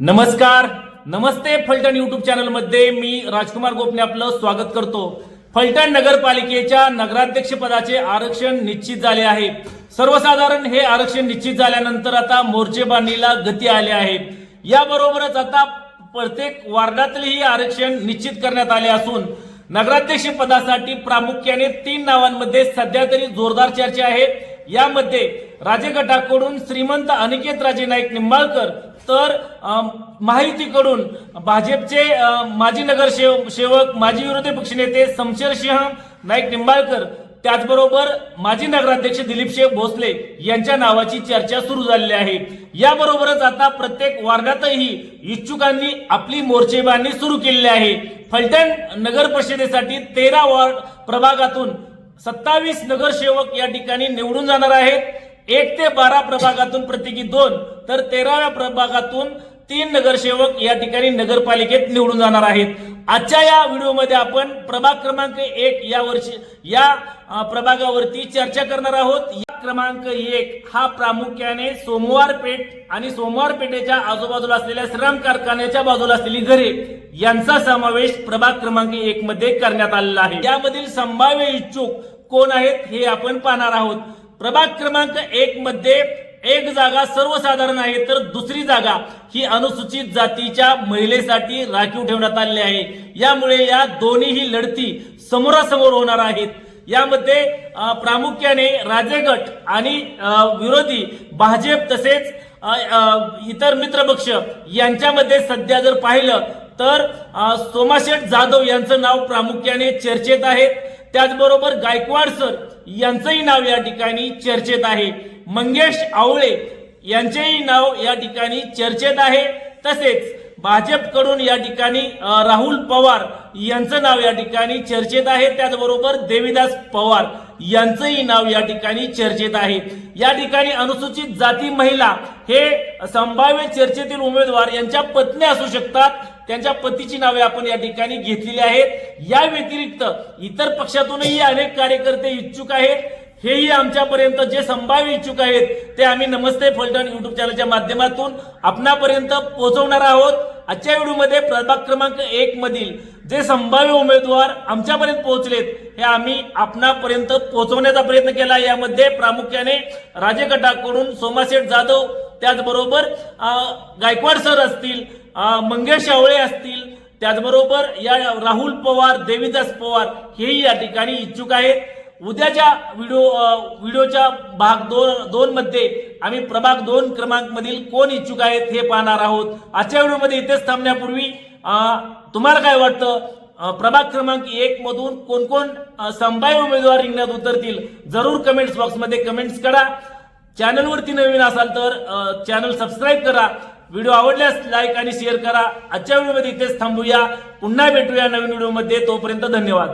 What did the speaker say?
नमस्कार. नमस्ते फलटण युट्यूब चॅनलमध्ये मी राजकुमार गोपने आपलं स्वागत करतो. फलटण नगरपालिकेच्या नगराध्यक्ष पदाचे आरक्षण निश्चित झाले आहे. सर्वसाधारण हे आरक्षण निश्चित झाल्यानंतर आता मोर्चेबांधणीला गती आली आहे. याबरोबरच आता प्रत्येक वार्डातलेही आरक्षण निश्चित करण्यात आले असून नगराध्यक्ष पदासाठी प्रामुख्याने तीन नावांमध्ये सध्या तरी जोरदार चर्चा आहे. यामध्ये राजे गटाकडून श्रीमंत अनिकेत राजे नाईक निंबाळकर तर माहितीकडून महायुतीकडून भाजपचे माजी नगरसेव सेवक माजी विरोधी पक्षनेते शमशेरसिंह नाईक निंबाळकर त्याचबरोबर माजी नगराध्यक्ष दिलीपशेख भोसले यांच्या नावाची चर्चा सुरू झालेली आहे. याबरोबरच आता प्रत्येक वार्डातही इच्छुकांनी आपली मोर्चेबांधणी सुरू केलेली आहे. फलटण नगर परिषदेसाठी तेरा वार्ड प्रभागातून सत्तावीस नगरसेवक या ठिकाणी निवडून जाणार आहेत. एक ते बारा प्रभागातून प्रत्येकी दोन तर तेराव्या प्रभागातून तीन नगरसेवक या ठिकाणी नगरपालिकेत निवडून जाणार आहेत. आजच्या या व्हिडिओमध्ये आपण प्रभाग क्रमांक एक या वर्षी या प्रभागावरती चर्चा करणार आहोत. या क्रमांक एक हा प्रामुख्याने सोमवार पेठ आणि सोमवार पेठेच्या आजूबाजूला असलेल्या श्रम कारखान्याच्या बाजूला असलेली घरे यांचा समावेश प्रभाग क्रमांक एक मध्ये करण्यात आलेला आहे. यामधील संभाव्य इच्छुक कोण आहेत हे आपण पाहणार आहोत. प्रभाग क्रमांक एक मध्ये एक जागा सर्वसाधारण आहे तर दुसरी जागा ही अनुसूचित जातीच्या महिलेसाठी राखीव ठेवण्यात आलेली आहे. यामुळे या दोन्हीही लढती समोरासमोर होणार आहेत. यामध्ये प्रामुख्याने राजेगट आणि विरोधी भाजप तसेच इतर मित्रपक्ष यांच्यामध्ये सध्या जर पाहिलं तर सोमाशेठ जाधव यांचं नाव प्रामुख्याने चर्चेत आहे. त्याचबरोबर गायकवाड सर यांचंही नाव या ठिकाणी चर्चेत आहे. मंगेश आवळे यांचेही नाव या ठिकाणी चर्चेत आहे. तसेच भाजपकडून या ठिकाणी राहुल पवार यांचं नाव या ठिकाणी चर्चेत आहे. त्याचबरोबर देवीदास पवार यांचंही नाव या ठिकाणी चर्चेत आहे. या ठिकाणी अनुसूचित जाती महिला हे संभाव्य चर्चेतील उमेदवार यांच्या पत्नी असू शकतात. त्यांच्या पतीची नावे आपण या ठिकाणी घेतलेली आहेत. या व्यतिरिक्त इतर पक्षातूनही अनेक कार्यकर्ते इच्छुक आहेत. हेही आमच्यापर्यंत जे संभाव्य इच्छुक आहेत ते आम्ही नमस्ते फलटण युट्यूब चॅनलच्या माध्यमातून आपणापर्यंत पोहोचवणार आहोत. आजच्या व्हिडिओमध्ये प्रभाग क्रमांक एक मधील जे संभाव्य उमेदवार आमच्यापर्यंत पोहोचलेत हे आम्ही आपणापर्यंत पोहोचवण्याचा प्रयत्न केला. यामध्ये प्रामुख्याने राजे गटाकडून सोमाशेठ जाधव त्याचबरोबर गायकवाड सर असतील मंगेश आवळे असतील त्याचबरोबर या राहुल पवार देवीदास पवार हेही या ठिकाणी इच्छुक आहेत. उद्याच्या व्हिडिओ व्हिडिओच्या भाग दोन दोन मध्ये आम्ही प्रभाग दोन क्रमांक मधील कोण इच्छुक आहेत हे पाहणार आहोत. आजच्या व्हिडिओमध्ये इथेच थांबण्यापूर्वी तुम्हाला काय वाटतं? प्रभाग क्रमांक एक मधून कोण कोण संभाव्य उमेदवार रिंगणात उतरतील? जरूर कमेंट्स बॉक्समध्ये कमेंट्स करा. चॅनलवरती नवीन असाल तर चॅनल सबस्क्राईब करा. व्हिडिओ आवडल्यास लाईक आणि शेअर करा. आजच्या व्हिडिओमध्ये इथेच थांबूया. पुन्हा भेटूया नवीन व्हिडिओमध्ये. तोपर्यंत धन्यवाद.